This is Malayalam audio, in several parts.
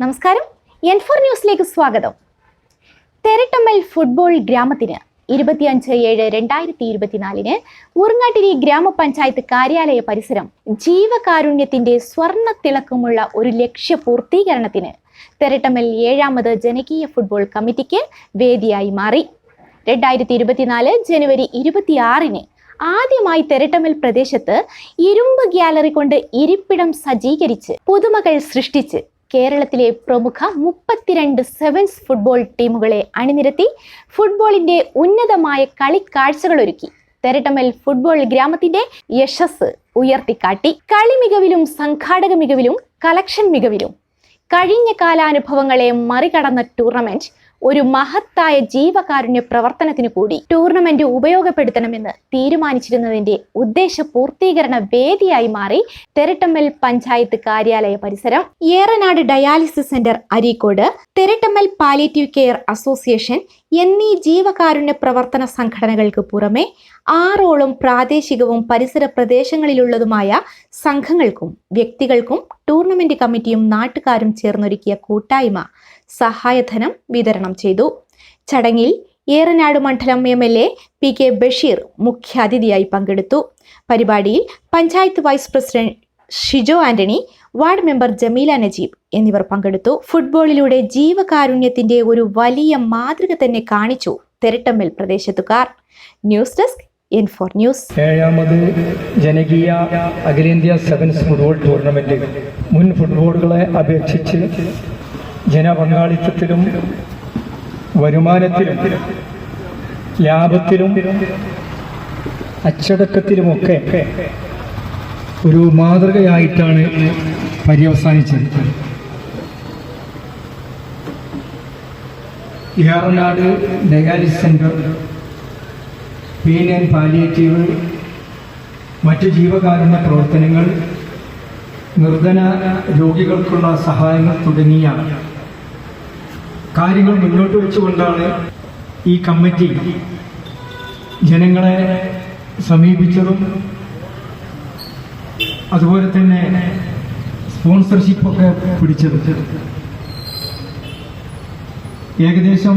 നമസ്കാരം. എൻ ഫോർ ന്യൂസിലേക്ക് സ്വാഗതം. തെരട്ടമ്മൽ ഫുട്ബോൾ ഗ്രാമത്തിന് ഇരുപത്തിയഞ്ച് ഏഴ് രണ്ടായിരത്തി ഇരുപത്തിനാലിന് ഉറങ്ങാട്ടിരി ഗ്രാമപഞ്ചായത്ത് കാര്യാലയ പരിസരം ജീവകാരുണ്യത്തിന്റെ സ്വർണ തിളക്കമുള്ള ഒരു ലക്ഷ്യ പൂർത്തീകരണത്തിന് തെരട്ടമ്മൽ ഏഴാമത് ജനകീയ ഫുട്ബോൾ കമ്മിറ്റിക്ക് വേദിയായി മാറി. രണ്ടായിരത്തി ഇരുപത്തിനാല് ജനുവരി ഇരുപത്തിയാറിന് ആദ്യമായി തെരട്ടമ്മൽ പ്രദേശത്ത് ഇരുമ്പ് ഗ്യാലറി കൊണ്ട് ഇരിപ്പിടം സജ്ജീകരിച്ച് പുതുമകൾ സൃഷ്ടിച്ച് കേരളത്തിലെ പ്രമുഖ മുപ്പത്തിരണ്ട് സെവൻസ് ഫുട്ബോൾ ടീമുകളെ അണിനിരത്തി ഫുട്ബോളിന്റെ ഉന്നതമായ കളിക്കാഴ്ചകൾ ഒരുക്കി തെരട്ടമ്മൽ ഫുട്ബോൾ ഗ്രാമത്തിന്റെ യശസ് ഉയർത്തിക്കാട്ടി. കളി മികവിലും സംഘാടക മികവിലും കളക്ഷൻ മികവിലും. കഴിഞ്ഞ കാലാനുഭവങ്ങളെ മറികടന്ന ടൂർണമെന്റ് ഒരു മഹത്തായ ജീവകാരുണ്യ പ്രവർത്തനത്തിനു കൂടി ടൂർണമെന്റ് ഉപയോഗപ്പെടുത്തണമെന്ന് തീരുമാനിച്ചിരുന്നതിന്റെ ഉദ്ദേശ പൂർത്തീകരണ വേദിയായി മാറി തെരട്ടമ്മൽ പഞ്ചായത്ത് കാര്യാലയ പരിസരം Eranad dialysis centre Areekode Therattammal palliative care association എന്നീ ജീവകാരുണ്യ പ്രവർത്തന സംഘടനകൾക്ക് പുറമെ ആറോളം പ്രാദേശികവും പരിസര പ്രദേശങ്ങളിലുള്ളതുമായ സംഘങ്ങൾക്കും വ്യക്തികൾക്കും ടൂർണമെന്റ് കമ്മിറ്റിയും നാട്ടുകാരും ചേർന്നൊരുക്കിയ കൂട്ടായ്മ സഹായധനം വിതരണം ചെയ്തു. ചടങ്ങിൽ ഏറനാട് മണ്ഡലം M L A P K Basheer മുഖ്യാതിഥിയായി പങ്കെടുത്തു. പരിപാടിയിൽ panchayat vice president Shijo Antony ward member Jameela Najeeb എന്നിവർ പങ്കെടുത്തു. ഫുട്ബോളിലൂടെ ജീവകാരുണ്യത്തിന്റെ ഒരു വലിയ മാതൃക തന്നെ കാണിച്ചു തെരട്ടമ്മൽ പ്രദേശത്തുകാർ. ന്യൂസ് ഡെസ്ക് ഇൻഫോർ ന്യൂസ്. ഏഴാമത് ജനകീയ അഖിലേന്ത്യാ സെവൻസ് ഫുട്ബോൾ ടൂർണമെന്റ്. മുൻ ഫുട്ബോളുകളെ അപേക്ഷിച്ച് ജനപങ്കാളിത്തത്തിലും വരുമാനത്തിലും ലാഭത്തിലും അച്ചടക്കത്തിലുമൊക്കെ ഒരു മാതൃകയായിട്ടാണ് പര്യവസാനിച്ചത് Eranad dialysis centre pain and palliative മറ്റ് ജീവകാരുണ്യ പ്രവർത്തനങ്ങൾ നിർധന രോഗികൾക്കുള്ള സഹായങ്ങൾ തുടങ്ങിയ കാര്യങ്ങൾ മുന്നോട്ട് വെച്ചുകൊണ്ടാണ് ഈ കമ്മിറ്റി ജനങ്ങളെ സമീപിച്ചതും അതുപോലെ തന്നെ സ്പോൺസർഷിപ്പൊക്കെ പിടിച്ചത്. ഏകദേശം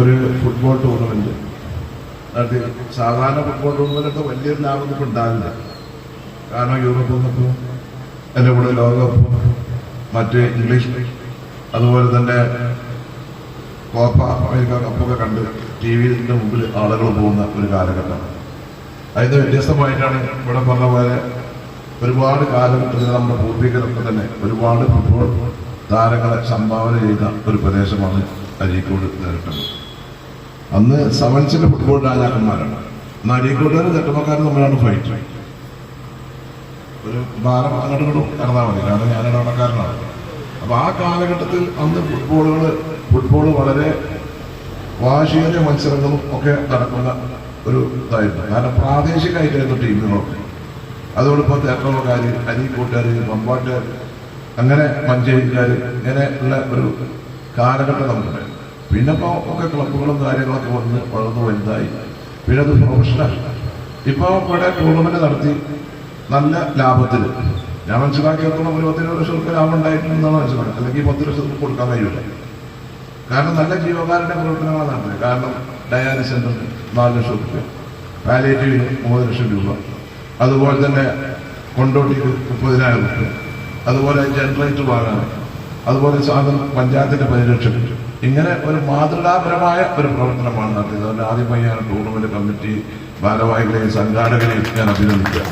ഒരു ഫുട്ബോൾ ടൂർണമെന്റ്. അത് സാധാരണ ഫുട്ബോൾ ടൂർണമെന്റൊക്കെ വലിയൊരു ലാഭം ഇപ്പം ഉണ്ടാവില്ല. കാരണം യൂറോപ്പ് കപ്പും എന്റെ കൂടെ ലോകകപ്പും മറ്റ് ഇംഗ്ലീഷ് അതുപോലെ തന്നെ കോപ്പ അമേരിക്ക കപ്പൊക്കെ കണ്ട് ടി വിന്റെ മുമ്പിൽ ആളുകൾ പോകുന്ന ഒരു കാലഘട്ടം. അതിന് വ്യത്യസ്തമായിട്ടാണ് ഇവിടെ പറഞ്ഞ പോലെ ഒരുപാട് കാലഘട്ടത്തിൽ നമ്മുടെ പൂർവികരൊക്കെ തന്നെ ഒരുപാട് ഫുട്ബോൾ താരങ്ങളെ സംഭാവന ചെയ്ത ഒരു പ്രദേശമാണ് അരീക്കോട് നേരിട്ടത് അന്ന് സെവൻസിന്റെ ഫുട്ബോൾ രാജാക്കന്മാരാണ്. എന്നാൽ അരീക്കോട്ടുകാരും നെട്ടമക്കാരും തമ്മിലാണ് ഫൈറ്റ് ഒരു ഭാരം അങ്ങോട്ടും ഇങ്ങോട്ടും കടന്നാൽ മതി. കാരണം ഞാൻ ഇടവണക്കാരനാണ് അപ്പൊ ആ കാലഘട്ടത്തിൽ അന്ന് ഫുട്ബോളുകൾ ഫുട്ബോൾ വളരെ വാശിയേറിയ മത്സരങ്ങളും ഒക്കെ നടക്കുന്ന ഒരു ഇതായിരുന്നു. കാരണം പ്രാദേശികമായിട്ടായിരുന്നു ടീമുകളൊക്കെ. അതുകൊണ്ട് ഇപ്പോൾ തേട്ടമുള്ളക്കാർ അരീക്കോട്ടുകാർ പമ്പാട്ടുകാർ അങ്ങനെ മഞ്ചേരിക്കാർ ഇങ്ങനെ ഉള്ള ഒരു കാലഘട്ടം നമുക്കുണ്ട് പിന്നെ ഇപ്പോൾ ഒക്കെ ക്ലബുകളും കാര്യങ്ങളൊക്കെ വന്ന് വളർന്നു വലുതായി. പിന്നെ അത് പ്രൊഫഷണൽ ഇപ്പോൾ ഇവിടെ ടൂർണമെന്റ് നടത്തി നല്ല ലാഭത്തിൽ ഞാൻ മനസ്സിലാക്കിയത്തോളം ഒരു പത്തിരുപത് ലക്ഷം റുപ്യ ലാഭം ഉണ്ടായിട്ടുണ്ടെന്നാണ് മനസ്സിലാക്കുന്നത്. അല്ലെങ്കിൽ പത്ത് ലക്ഷം റുപ്യ കൊടുക്കാൻ കഴിയില്ല കാരണം നല്ല ജീവകാരുടെ പ്രവർത്തനങ്ങളാണ് നടത്തുന്നത് കാരണം ഡയാലിസ് സെന്റർ നാല് ലക്ഷം റുപ്യ പാലേറ്റീവിന് മൂന്ന് ലക്ഷം രൂപ. അതുപോലെ തന്നെ കൊണ്ടോട്ടിക്ക് മുപ്പതിനായിരം റുപ്യ അതുപോലെ ജനറേറ്റർ വാങ്ങാൻ. അതുപോലെ സാധനം പഞ്ചായത്തിന്റെ പരിരക്ഷ. ഇങ്ങനെ ഒരു മാതൃകാപരമായ ഒരു പ്രവർത്തനമാണ് നടത്തിയത്. അതുകൊണ്ട് ആദ്യമായി ഞാൻ ടൂർണമെന്റ് കമ്മിറ്റി ഭാരവാഹികളെയും സംഘാടകരെയും ഞാൻ അഭിനന്ദിക്കുക